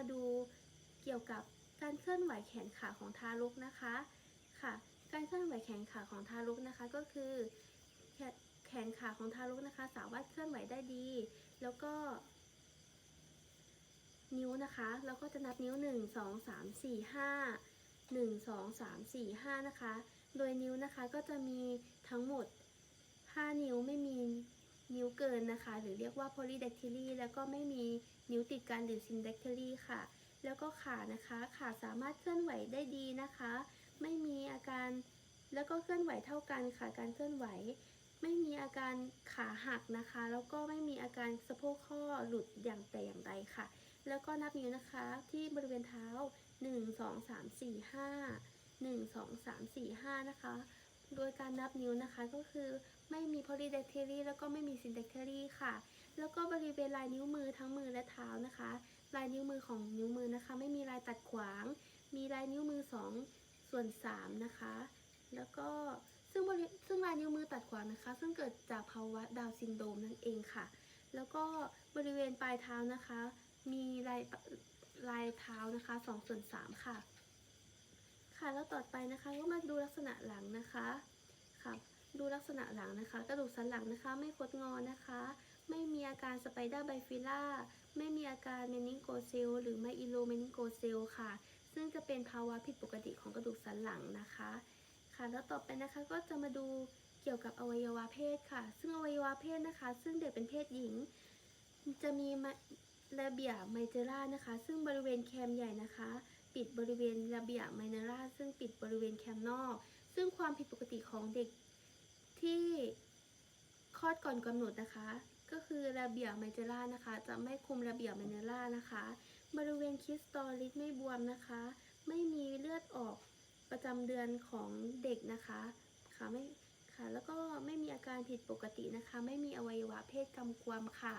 มาดูเกี่ยวกับการเคลื่อนไหวแขนขาของทารกนะคะค่ะ การเคลื่อนไหวแขนขาของทารกนะคะก็คือแขนแขนขาของทารกนะคะ สามารถเคลื่อนไหวได้ดี แล้วก็ นิ้วนะคะ เราก็จะนับนิ้ว 1 2 3 4 5 1 2 3 4 5 นะคะ โดยนิ้วนะคะก็จะมีทั้งหมด 5 นิ้วไม่มี นะคะ หรือเรียกว่า polydactyly แล้วก็ไม่มีนิ้วติดกันหรือ syndactyly ค่ะ แล้วก็ขานะคะขาสามารถเคลื่อนไหวได้ดีนะคะ ไม่มีอาการแล้วก็เคลื่อนไหวเท่ากันค่ะการเคลื่อนไหว ไม่มีอาการขาหักนะคะ แล้วก็ไม่มีอาการสะโพกข้อหลุดอย่างแต่อย่างใดค่ะ แล้วก็นับนิ้วนะคะที่บริเวณเท้า 1 2 3 4 5 1 2 3 4 5 นะคะ โดยการนับนิ้วนะคะก็คือไม่มี polydactyly แล้วก็ไม่มี syndactyly ค่ะ แล้วก็บริเวณลายนิ้วมือทั้งมือและเท้านะคะ ลายนิ้วมือของนิ้วมือนะคะ ไม่มีลายตัดขวาง มีลายนิ้วมือ 2 ส่วน 3 นะคะ แล้วก็ซึ่งบริซึ่งลายนิ้วมือตัดขวางนะคะ ซึ่งเกิดจากภาวะดาวซินโดมนั่นเองค่ะ แล้วก็บริเวณปลายเท้านะคะ มีลายลายเท้านะคะ2ส่วน3ค่ะ ค่ะ แล้วต่อไปนะคะ ก็มาดูลักษณะหลังนะคะค่ะดูลักษณะหลังนะคะ กระดูกสันหลังนะคะ ไม่คดงอนะคะ ไม่มีอาการสไปเดอร์ไบฟิล่าไม่มีอาการเมนิงโกเซลหรือไมอิโลเมนิงโกเซลค่ะ ซึ่งจะเป็นภาวะผิดปกติของกระดูกสันหลังนะคะ ค่ะ แล้วต่อไปนะคะก็จะมาดูเกี่ยวกับอวัยวะเพศค่ะ ซึ่งอวัยวะเพศนะคะ ซึ่งเด็กเป็นเพศหญิง จะมีมา ระเบียไมเจล่านะคะ ซึ่งบริเวณแคมใหญ่นะคะ ปิดบริเวณระเบียไมเนล่าซึ่งปิดบริเวณแคมนอก ซึ่งความผิดปกติของเด็กที่คลอดก่อนกำหนดนะคะ ก็คือระเบียไมเจล่านะคะ จะไม่คุมระเบียไมเนล่านะคะ บริเวณคิสตอลิสไม่บวมนะคะ ไม่มีเลือดออกประจำเดือนของเด็กนะคะค่ะไม่ค่ะแล้วก็ไม่มีอาการผิดปกตินะคะ ไม่มีอวัยวะเพศกำกวมค่ะ